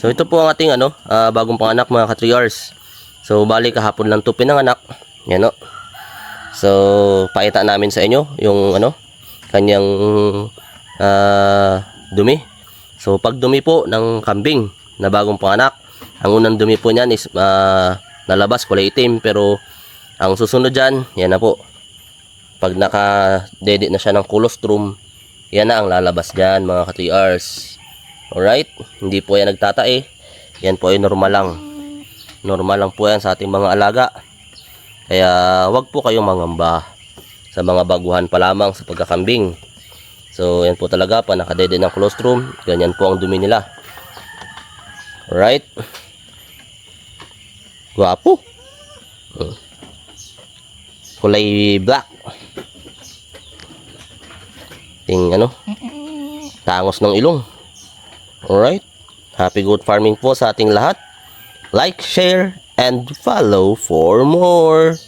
So ito po ang ating ano, ah, bagong panganak mga ka 3 hours. So bali kahapon lang to pinanganak. Yan o. So pakita namin sa inyo yung ano, kanyang ah, dumi. So pag dumi po ng kambing na bagong panganak, ang unang dumi po niyan is ah, nalabas kulay itim pero ang susunod dyan, yan na po. Pag naka-dede na siya ng colostrum, yan na ang lalabas dyan mga ka 3 hours. Alright? Hindi po yan nagtatae. Yan po ay normal lang. Normal lang po yan sa ating mga alaga. Kaya wag po kayong mangamba sa mga baguhan pa lamang sa pagkakambing. So yan po talaga pa nakadede ng colostrum. Ganyan po ang dumi nila. Alright? Guwapo. Hmm. Kulay black. Ting ano? Tangos ng ilong. Alright? Happy good farming po sa ating lahat. Like, share, and follow for more.